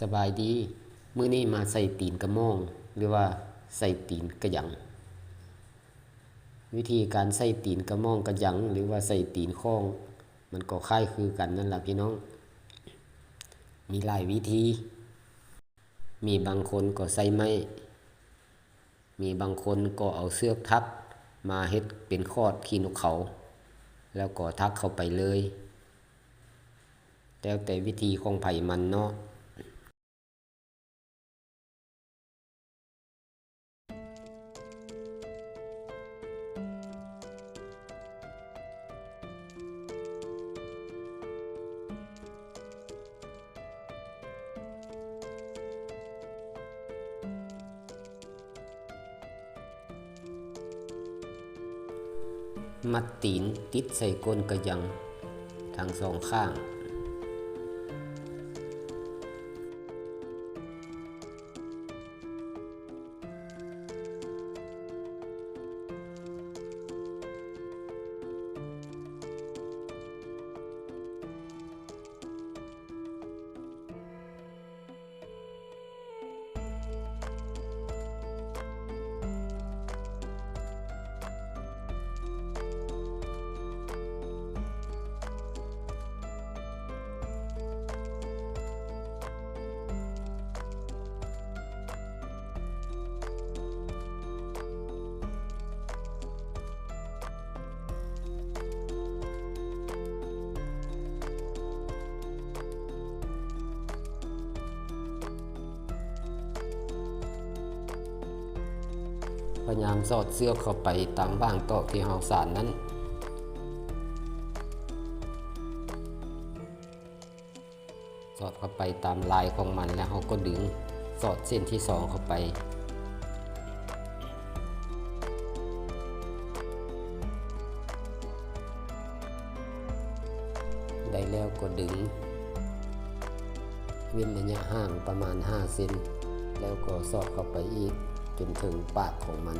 สบายดีมื้อนี้มาใส่ตีนกระม่อง หรือว่าใส่ตีนกระหยัง วิธีการใส่ตีนกระม่องกระหยัง หรือว่าใส่ตีนข้อง มันก็คล้ายคือกันนั่นแหละพี่น้อง มีหลายวิธี มีบางคนก็ใส่ไม้มีบางคนก็เอาเสื้อทับมาเฮ็ดเป็นคอดขี้นกเขา แล้วก็ทักเข้าไปเลย แล้วแต่วิธีของไผ่มันเนาะ มัดตีนติดใส่ก้นกระยังทั้งสองข้าง พยายามสอดเสื้อเข้าไปตามบ้างตอกที่เฮาสารนั้นสอดเข้าไปตามลายของมันแล้วเราก็ดึงสอดเส้นที่สองเข้าไป ได้แล้วก็ดึง เว้นระยะห่างประมาณ5เซนแล้วก็สอดเข้าไปอีก จนถึงปากของมัน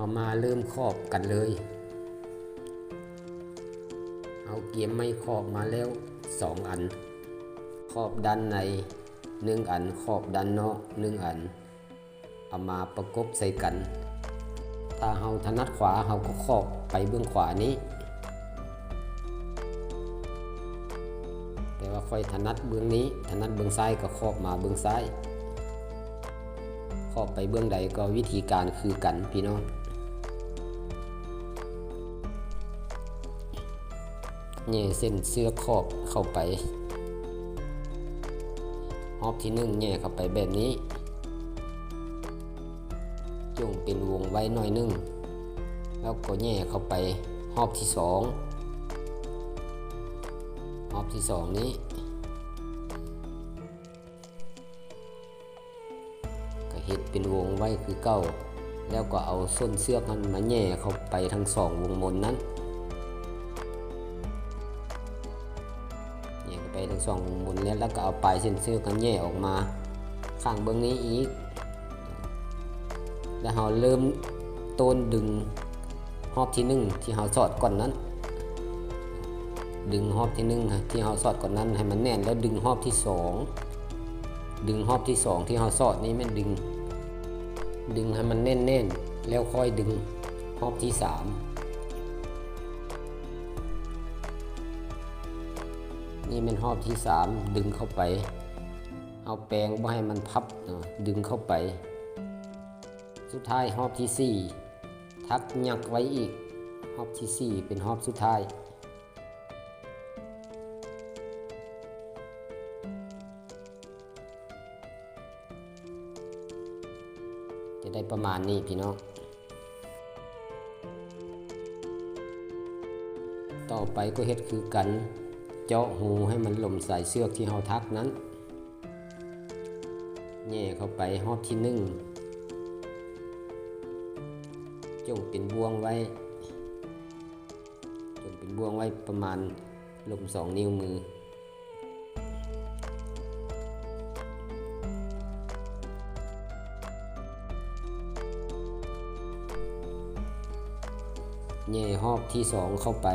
เอามาเริ่มครอบกันเลย เอาเกียมไม่ครอบมาแล้วสองอัน ครอบด้านในหนึ่งอันครอบด้านนอกหนึ่งอัน เอามาประกบใส่กัน ถ้าเฮาถนัดขวาเฮาก็ครอบไปเบื้องขวานี้ แต่ว่าค่อยถนัดเบื้องนี้ ถนัดเบื้องซ้ายก็ครอบมาเบื้องซ้ายครอบไปเบื้องใดก็วิธีการคือกันพี่น้อง แย่เส้นเสื้อขอบเข้าไปรอบที่หนึ่งแย่เข้าไปแบบนี้จงเป็นวงไว้หน่อยหนึง แล้วก็แย่เข้าไปรอบที่สองรอบที่สองนี้ก็เฮ็ดเป็นวงไว้คือเก้า แล้วก็เอาส้นเสื้อกนั้นมาแย่เข้าไปทั้งสองวงมนนั้น ทั้งสองวงมนแล้วแล้วก็เอาปลายเส้นเสื้อกันแย่ออกมาข้างเบื้องนี้อีก แล้วเราเริ่มต้นดึงรอบที่หนึ่งที่เราสอดก่อนนั้น ดึงรอบที่หนึ่งนะที่เราสอดก่อนนั้นให้มันแน่นแล้วดึงรอบที่สองดึงรอบที่สองที่เราสอดนี้แม่นดึง ดึงให้มันแน่นๆแล้วค่อยดึงรอบที่สาม นี่เป็นรอบที่สามดึงเข้าไป เอาแปรงบ่ให้มันพับเนาะดึงเข้าไป สุดท้ายรอบที่สี่ทักยักไว้อีกรอบที่สี่เป็นรอบสุดท้ายจะได้ประมาณนี้พี่น้อง ต่อไปก็เฮ็ดคือกัน เจาะหูให้มันหล่มใสายเสื้อที่เฮาทักนั้นแย่เข้าไปหอบที่หนึ่งจงเป็นบ่วงไว้จงเป็นบ่วงไว้ประมาณหลมสองนิ้วมือแย่หอบที่สองเข้าไป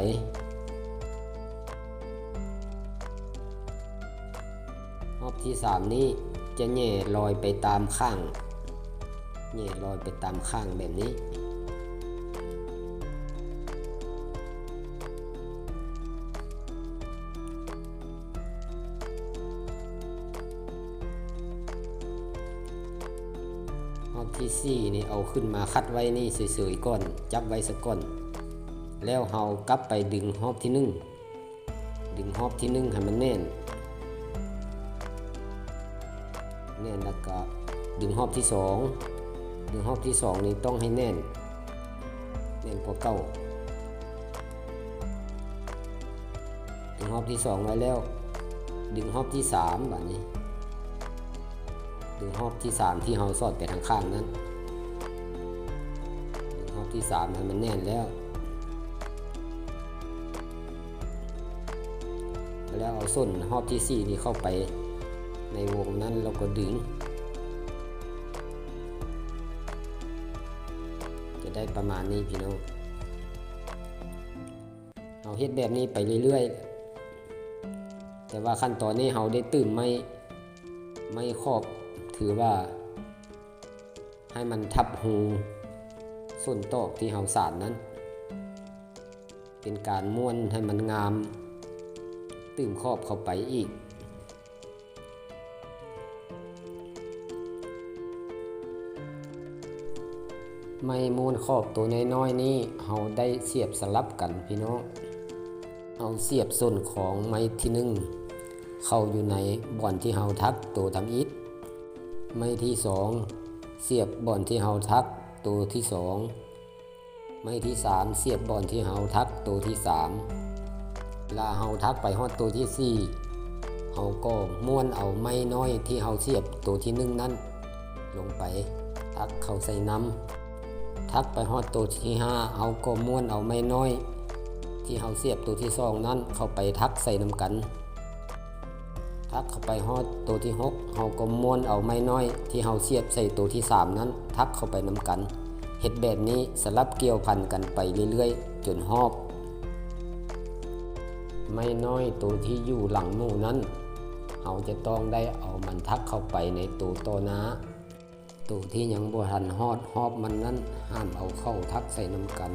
รอบที่สามนี้จะแหย่ลอยไปตามข้างแหย่ลอยไปตามข้างแบบนี้รอบที่สี่นี่เอาขึ้นมาคัดไว้นี่สวยๆก่อน จับไว้สักก่อน แล้วเฮากลับไปดึงรอบที่หนึ่งดึงรอบที่หนึ่งให้มันแน่น ดึงหอบที่สองดึงหอบที่สองนี่ต้องให้แน่น แน่นกว่าเก้าดึงหอบที่สองไว้แล้ว ดึงหอบที่สามแบบนี้ ดึงหอบที่สามที่เราสอดไปทางข้างนั้น ดึงหอบที่สามให้มันแน่นแล้วแล้วเอาส้นหอบที่สี่นี่เข้าไปในวงนั้นเราก็ดึง ได้ประมาณนี้พี่น้องเอาเฮ็ดแบบนี้ไปเรื่อยๆ แต่ว่าขั้นตอนนี้เราได้ตื่นไม่ไม่ครอบถือว่า ให้มันทับหูส่วนตอกที่เราสารนั้น เป็นการม้วนให้มันงาม ตื่มครอบเข้าไปอีก ไม่มูลขอบตัวน้อยๆนี้เราได้เสียบสลับกันพี่น้องเอาเสียบส่วนของไม้ที่หนึ่งเข้าอยู่ในบ่อนที่เฮาทักตัวทำอิฐไม้ที่สองเสียบบ่อนที่เฮาทักตัวที่สองไม้ที่สามเสียบบ่อนที่เฮาทักตัวที่สามลาเฮาทักไปฮอดตัวที่สี่เฮาก็ม้วนเอาไม้น้อยที่เฮาเสียบตัวที่หนึ่งนั้น ลงไปทักเข้าใส่น้ำ ทักไปฮอดตัวที่ห้าเอาก็ม้วนเอาไม่น้อย ที่เฮาเสียบตัวที่สองนั้นเข้าไปทักใส่น้ำกัน ทักเข้าไปฮอดตัวที่หกเฮาก็ม้วนเอาไม่น้อย ที่เฮาเสียบใส่ตัวที่สามนั้น ทักเข้าไปน้ำกันเฮ็ดแบบนี้สลับเกี่ยวพันกันไปเรื่อยๆ จนหอบ ไม่น้อยตัวที่อยู่หลังหมู่นั้นเฮาจะต้องได้เอามันทักเข้าไปในตัวโตนา ตัวที่ยังบ่ทันฮอดฮอบมันนั้นห้ามเอาเข้าทักใส่น้ำกัน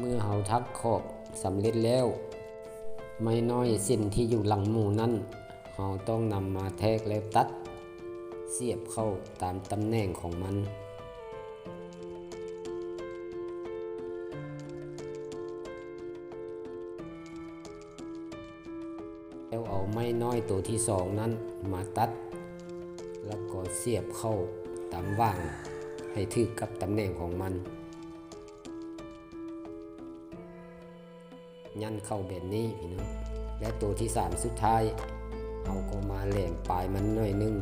เมื่อเฮาทักขอบสำเร็จแล้ว ไม่น้อยเส้นที่อยู่หลังหมูนั้นเฮาต้องนำมาแทกแล้วตัด เสียบเข้าตามตำแหน่งของมันแล้วเอาไม้น้อยตัวที่สองนั้นมาตัด แล้วก็เสียบเข้าตามว่างให้ถึกกับตำแหน่งของมัน ยันเข้าแบบนี้พี่น้องและตัวที่สามสุดท้ายเอาก็มาแหลมปลายมันหน่อยนึง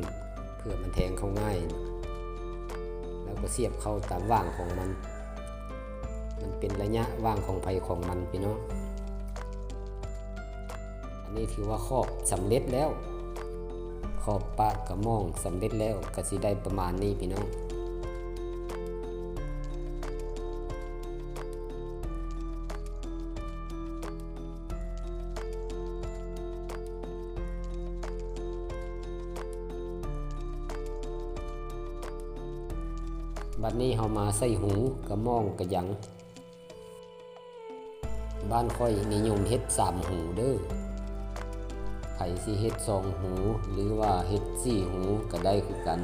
เพื่อมันแทงเข้าง่าย แล้วก็เสียบเข้าตามว่างของมัน มันเป็นระยะว่างของไผของมันพี่น้องอันนี้ถือว่าครอบสำเร็จแล้วขอบปากกระมองสำเร็จแล้วก็สิได้ประมาณนี้พี่น้อง บัดนี้เฮามาใส่หูกระมองกระยัง บ้านค่อยนิยมเฮ็ดสามหูเด้อไผสิเฮ็ดสองหูหรือว่าเฮ็ดสี่หูก็ได้คือกัน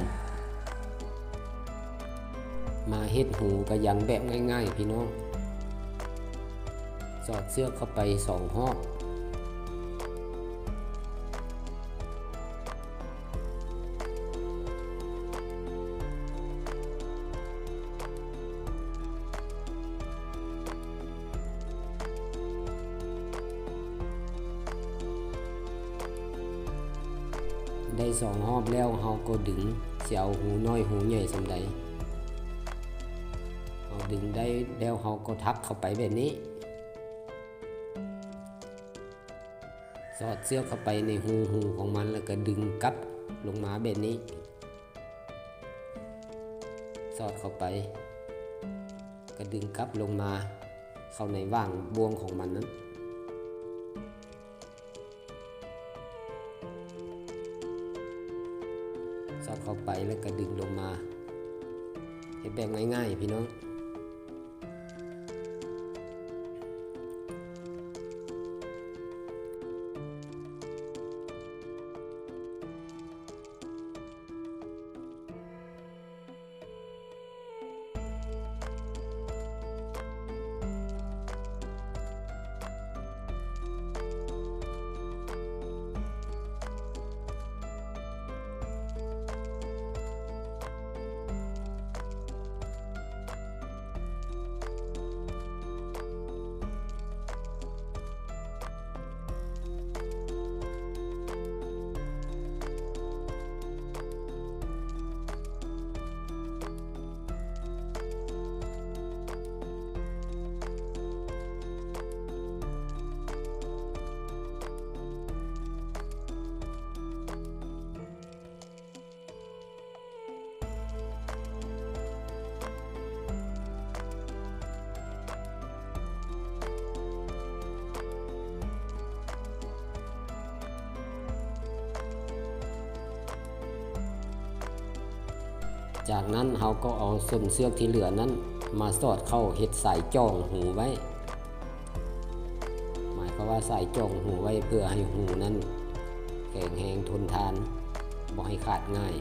มาเฮ็ดหูกระยังแบบง่ายๆ พี่น้อง สอดเสื้อเข้าไปสองหอบ ได้สองหอบแล้วเฮาก็ดึงเสียเอาหูน้อยหูใหญ่สำใดเฮาดึงได้แล้วเฮาก็ทักเข้าไปแบบนี้ สอดเสื้อเข้าไปในหูหูของมันแล้วก็ดึงกลับลงมาแบบนี้ สอดเข้าไป ก็ดึงกลับลงมา เข้าในว่างบวงของมันนั้น สอดเข้าไปแล้วก็ดึงลงมาเห็นแบบง่ายๆ พี่น้อง จากนั้นเราก็เอาส้นเสือกที่เหลือนั้น มาสอดเข้าเห็ดสายจ้องหูไว้ หมายความว่าสายจ้องหูไว้เพื่อให้หูนั้นแข็งแรงทนทานบ่ให้ขาดง่าย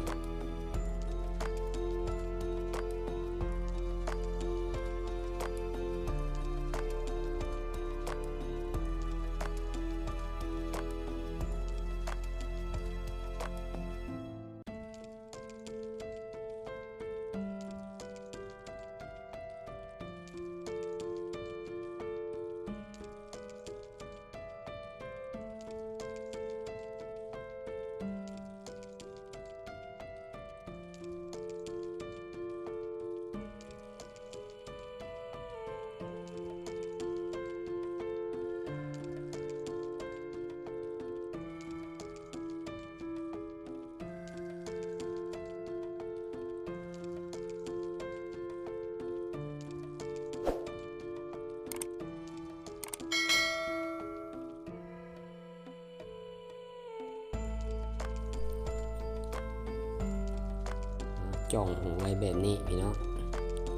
จ่องหูไว้แบบนี้พี่น้อง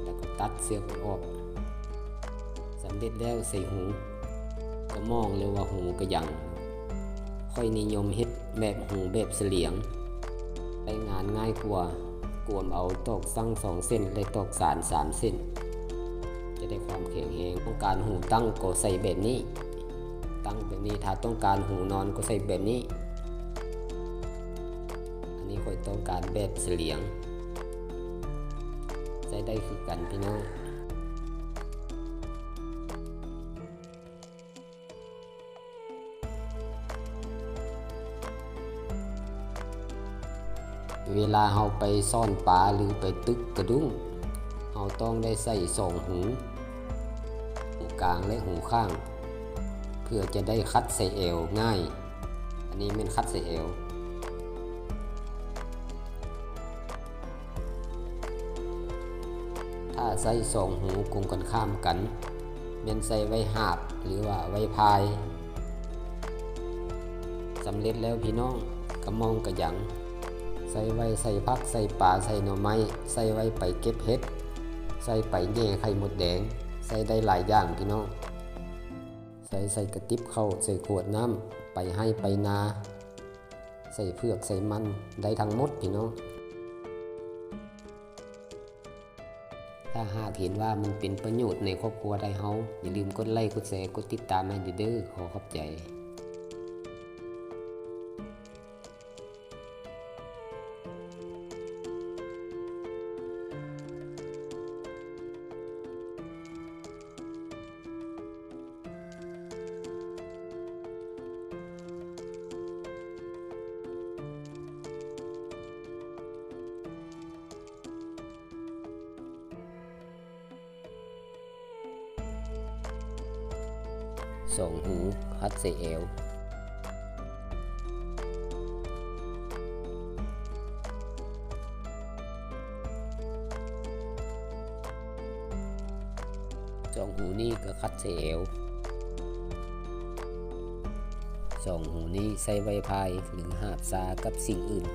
แล้วก็ตัดเสือกมันออกสำเร็จแล้วใส่หูกระมองหรือว่าหูกระยังค่อยนิยมเฮ็ดแบบหูแบบเสลียงได้งานง่ายกว่ากวมเอาตอกสั่งสองเส้นและตอกสารสามเส้น จะได้ความแข็งแรงต้องการหูตั้งก็ใส่แบบนี้ ตั้งแบบนี้ถ้าต้องการหูนอนก็ใส่แบบนี้ อันนี้ค่อยต้องการแบบเสลียง ใช้ได้คือกันพี่น้องเวลาเราไปซ่อนปลาหรือไปตึกกระดุ้งเราต้องได้ใส่สองหูหูกลางและหูข้าง เพื่อจะได้คัดใส่เอวง่าย อันนี้เป็นคัดใส่เอว ถ้าใส่สองหูกงกันข้ามกันเมนใส่ไว้หาบหรือว่าไว้พายสำเร็จแล้วพี่น้องกระมองกระหยัง ใส่ไว้ใส่พักใส่ปลาใส่หน่อไม้ใส่ไว้ไปเก็บเห็ดใส่ไปแย่ไข่หมดแดง ใส่ได้หลายอย่างพี่น้อง ใส่ใส่กระติบเข้าใส่ขวดน้ำไปให้ไปนา ใส่เผือกใส่มันได้ทั้งหมดพี่น้อง หากเห็นว่ามันเป็นประโยชน์ในครอบครัวได้เฮาอย่าลืมกดไลค์กดแชร์กดติดตามให้เด้อขอขอบใจ สองหูนี่ก็คัดเส่เอวสองหูนี้ใส่ไว้พายหรือหาบซากับสิ่งอื่น